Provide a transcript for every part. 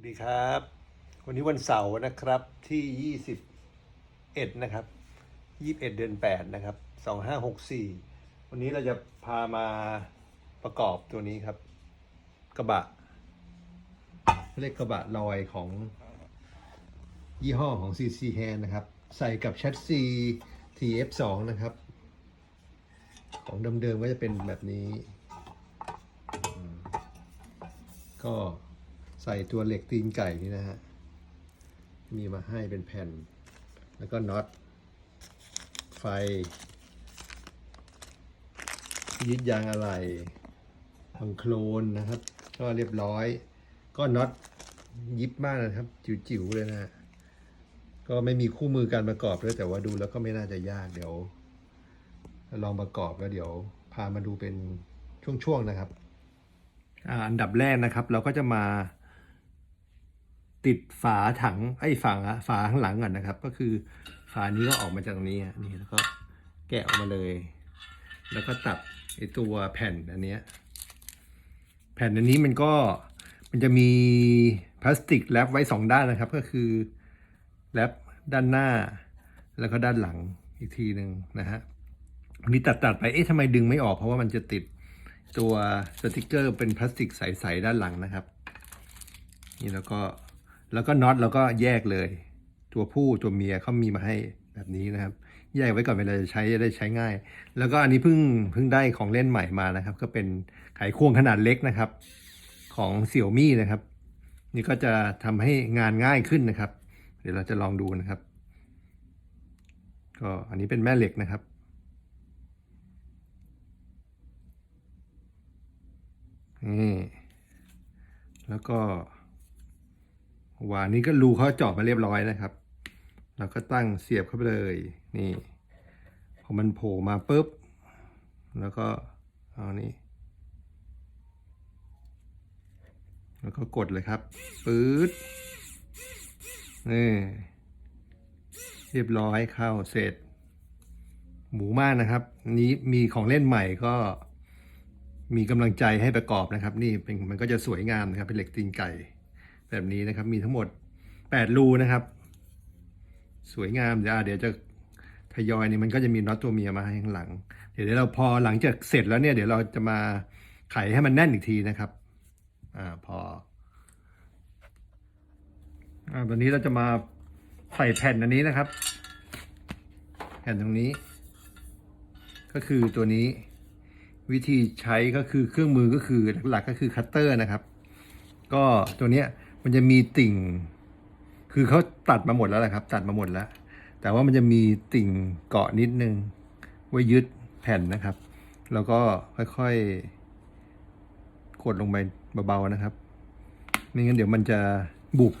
วัสดีครับ วันนี้วันเสาร์นะครับที่ 21 นะครับ 21 เดือน 8 นะครับ 2564 วันนี้เราจะพามาประกอบตัวนี้ครับ กระบะเรียกกระบะลอยของยี่ห้อของ CC Hand นะครับ ใส่กับแชสซี TF2 นะครับ ของเดิมๆก็จะเป็นแบบนี้ ก็ ใส่ตัวเหล็กตีนไก่นี่นะฮะ มีมาให้เป็นแผ่น แล้วก็น็อต ไฟ ยึดยางอะไรพังโคลนนะครับ ก็เรียบร้อย ก็น็อตยิบมากนะครับ จิ๋วๆเลยนะฮะ ก็ไม่มีคู่มือการประกอบด้วยแต่ว่าดูแล้วก็ไม่น่าจะยากเดี๋ยว ลองประกอบแล้วเดี๋ยวพามาดูเป็นช่วงๆนะครับอันดับแรกนะครับเราก็จะมา ติดฝาถังไอ้ฝาฝาข้างหลังก่อนนะครับ ก็คือฝานี้ก็ออกมาจากตรงนี้นี่แล้วก็แกะออกมาเลย แล้วก็ตัดไอ้ตัวแผ่นอันเนี้ยแผ่นอันนี้มันก็มันจะมีพลาสติกแรปไว้สองด้านนะครับ ก็คือแรปด้านหน้า แล้วก็ด้านหลังอีกทีหนึ่งนะฮะอันนี้ตัดตัดไปเอ๊ะทำไมดึงไม่ออกเพราะว่ามันจะติดตัวสติกเกอร์เป็นพลาสติกใสๆด้านหลังนะครับ นี่แล้วก็ แล้วก็น็อตแล้วก็แยกเลย ตัวผู้ตัวเมียเขามีมาให้แบบนี้นะครับ แยกไว้ก่อนเวลาจะใช้จะได้ใช้ง่าย แล้วก็อันนี้เพิ่งเพิ่งได้ของเล่นใหม่มานะครับ ก็เป็นไขควงขนาดเล็กนะครับ ของเสี่ยวมี่นะครับ นี่ก็จะทำให้งานง่ายขึ้นนะครับ เดี๋ยวเราจะลองดูนะครับ ก็อันนี้เป็นแม่เหล็กนะครับนี่แล้วก็ วานนี้ก็รูเขาเจาะมาเรียบร้อยนะครับ เราก็ตั้งเสียบเข้าไปเลย นี่พอมันโผล่มาปุ๊บ แล้วก็เอานี่แล้วก็กดเลยครับปื๊ดนี่เรียบร้อยเข้าเสร็จ หมูมากนะครับ นี้มีของเล่นใหม่ก็มีกำลังใจให้ประกอบนะครับ นี่เป็นมันก็จะสวยงามนะครับ เป็นเหล็กตีนไก่ แบบนี้นะครับมีทั้งหมด 8 รูนะครับ สวยงามเดี๋ยวเดี๋ยวจะทยอยนี่มันก็จะมีน็อตตัวเมียมาให้ข้างหลัง เดี๋ยวเราพอหลังจากเสร็จแล้วเนี่ยเดี๋ยวเราจะมาไขให้มันแน่นอีกทีนะครับอ่าพออ่าวันนี้เราจะมาใส่แผ่นอันนี้นะครับ แผ่นตรงนี้ ก็คือตัวนี้วิธีใช้ก็คือเครื่องมือก็คือหลักๆก็คือคัตเตอร์นะครับ ก็ตัวเนี้ย มันจะมีติ่ง คือเขาตัดมาหมดแล้วแหละครับ ตัดมาหมดแล้ว แต่ว่ามันจะมีติ่งเกาะนิดนึง ไว้ยึดแผ่นนะครับ แล้วก็ค่อยๆกดลงไปเบาๆนะครับ ไม่งั้นเดี๋ยวมันจะบุบ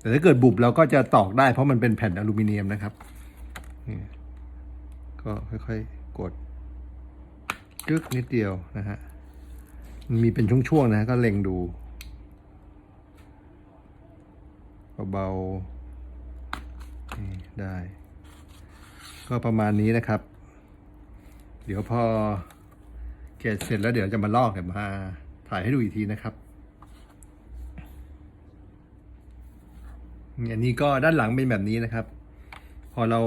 แต่ถ้าเกิดบุบเราก็จะตอกได้ เพราะมันเป็นแผ่นอลูมิเนียมนะครับนี่ก็ค่อยๆกดกึกนิดเดียวนะฮะมีเป็นช่วงๆนะก็เล็งดู เบาๆได้ ก็ประมาณนี้นะครับ เดี๋ยวพอเกตเสร็จแล้วเดี๋ยวจะมาลอกเดี๋ยวมาถ่ายให้ดูอีกทีนะครับอันนี้ก็ด้านหลังเป็นแบบนี้นะครับ พอเรา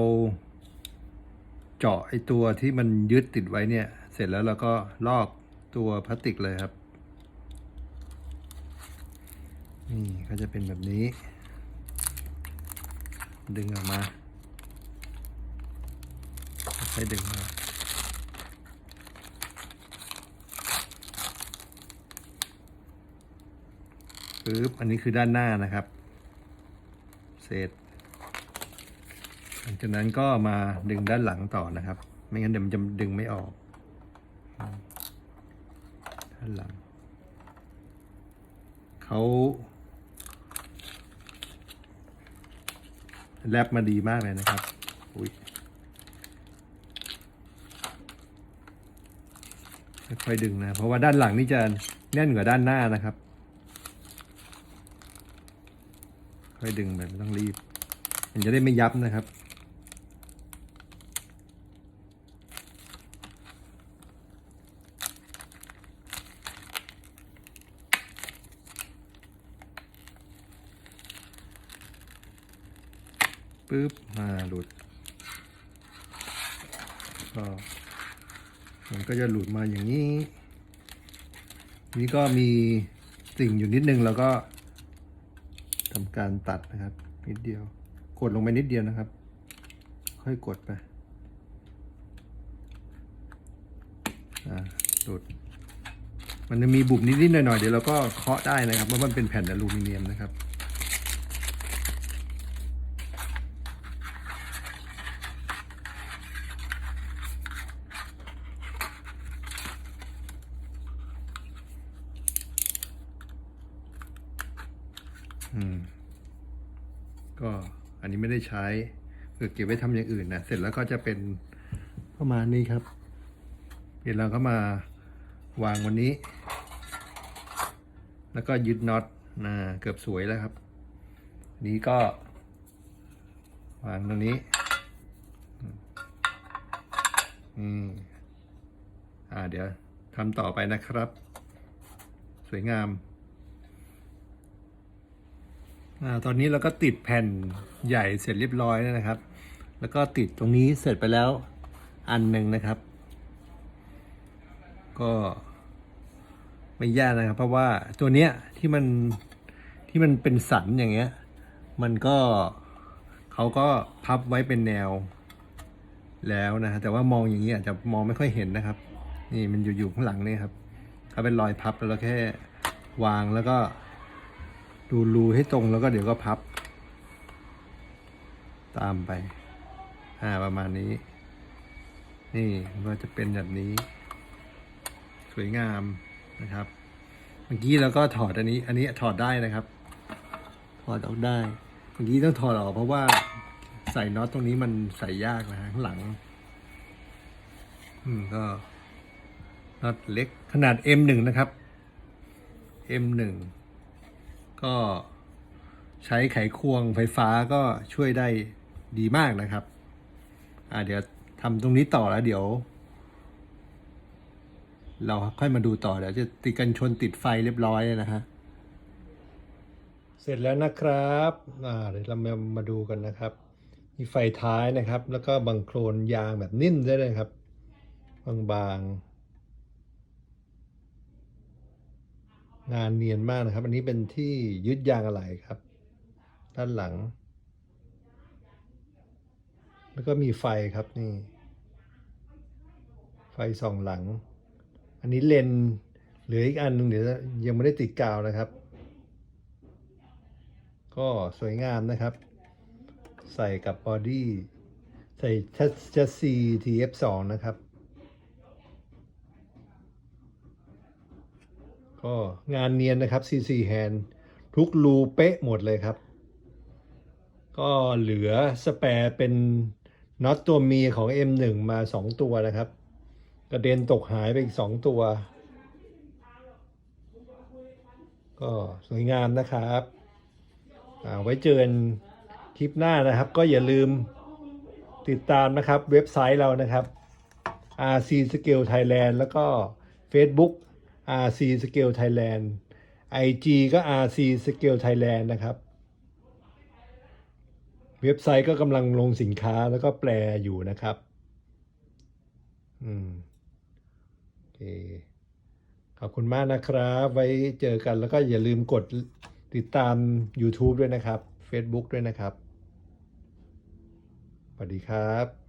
เจาะไอตัวที่มันยึดติดไว้เนี่ย เสร็จแล้วเราก็ลอกตัวพลาสติกเลยครับ นี่ก็จะเป็นแบบนี้ ดึงออกมาค่อยดึงมาปึ๊บอันนี้คือด้านหน้านะครับ เสร็จ หลังจากนั้นก็มาดึงด้านหลังต่อนะครับ ไม่งั้นเดี๋ยวมันจะดึงไม่ออก ด้านหลัง เขา แรปมาดีมากเลยนะครับ อุ้ยค่อยๆดึงนะ เพราะว่าด้านหลังนี่จะแน่นกว่าด้านหน้านะครับ ค่อยดึงแบบไม่ต้องรีบ มันจะได้ไม่ยับนะครับ ปุ๊บมาหลุดก็มันก็จะหลุดมาอย่างนี้ นี่ก็มีสิ่งอยู่นิดนึงแล้วก็ทำการตัดนะครับ นิดเดียว กดลงไปนิดเดียวนะครับ ค่อยกดไปอ่าหลุดมันจะมีบุบนิดๆหน่อยๆเดี๋ยวเราก็เคาะได้นะครับเพรามันเป็นแผ่นอลูมิเนียมนะครับ ก็อันนี้ไม่ได้ใช้เพื่อเก็บไว้ทำอย่างอื่นนะเสร็จแล้วก็จะเป็นประมาณนี้ครับเดี๋ยวเราก็มาวางวันนี้ แล้วก็ยึดน็อตนะเกือบสวยแล้วครับ นี้ก็ วางตรงนี้อืมอ่าเดี๋ยวทำต่อไปนะครับ สวยงาม อ่าตอนนี้เราก็ติดแผ่นใหญ่เสร็จเรียบร้อยแล้วนะครับ แล้วก็ติดตรงนี้เสร็จไปแล้วอันหนึ่งนะครับ ก็ไม่ยากนะครับ เพราะว่าตัวเนี้ยที่มันที่มันเป็นสันอย่างเงี้ย มันก็เขาก็พับไว้เป็นแนวแล้วนะฮะแต่ว่ามองอย่างนี้อาจจะมองไม่ค่อยเห็นนะครับ นี่มันอยู่อยู่ข้างหลังนี่ครับเขาเป็นรอยพับแล้วเราแค่วางแล้วก็ ดูรูให้ตรงแล้วก็เดี๋ยวก็พับ ตามไป อ่าประมาณนี้ นี่มันก็จะเป็นแบบนี้ สวยงามนะครับ เมื่อกี้เราก็ถอดอันนี้ อันนี้ถอดได้นะครับ ถอดออกได้ เมื่อกี้ต้องถอดออกเพราะว่าใส่น็อตตรงนี้มันใส่ยากนะฮะข้างหลัง อืมก็น็อตเล็กขนาด M1 นะครับ M1 ก็ใช้ไขควงไฟฟ้าก็ช่วยได้ดีมากนะครับ อ่าเดี๋ยวทำตรงนี้ต่อแล้วเดี๋ยว เราค่อยมาดูต่อเดี๋ยวจะติดกันชนติดไฟเรียบร้อยนะฮะ เสร็จแล้วนะครับอ่าเดี๋ยวเรามามาดูกันนะครับ มีไฟท้ายนะครับ แล้วก็บังโครนยางแบบนิ่มได้เลยครับ บางๆ งานเนียนมากนะครับ อันนี้เป็นที่ยึดยางอะไหล่ครับ ด้านหลัง แล้วก็มีไฟครับนี่ ไฟสองหลัง อันนี้เลนเหลืออีกอันหนึ่งเดี๋ยวยังไม่ได้ติดกาวนะครับ ก็สวยงามนะครับ ใส่กับบอดี้ใส่ชัสซี TF2 นะครับ ก็งานเนียนนะครับ CC Hand ทุกรูเป๊ะหมดเลยครับ ก็เหลือสแปร์เป็นน็อตตัวมีของ M1 มา 2 ตัวนะครับ กระเด็นตกหายไปอีก 2 ตัว ก็สวยงามนะครับอ่าไว้เจอกันคลิปหน้านะครับ ก็อย่าลืมติดตามนะครับเว็บไซต์เรานะครับ RC Scale Thailand แล้วก็ Facebook RC Scale Thailand IG ก็ RC Scale Thailand นะครับ เว็บไซต์ก็กำลังลงสินค้าแล้วก็แปลอยู่นะครับ อืมโอเคขอบคุณมากนะครับ ไว้เจอกันแล้วก็อย่าลืมกดติดตาม YouTube ด้วยนะครับ Facebook ด้วยนะครับ สวัสดีครับ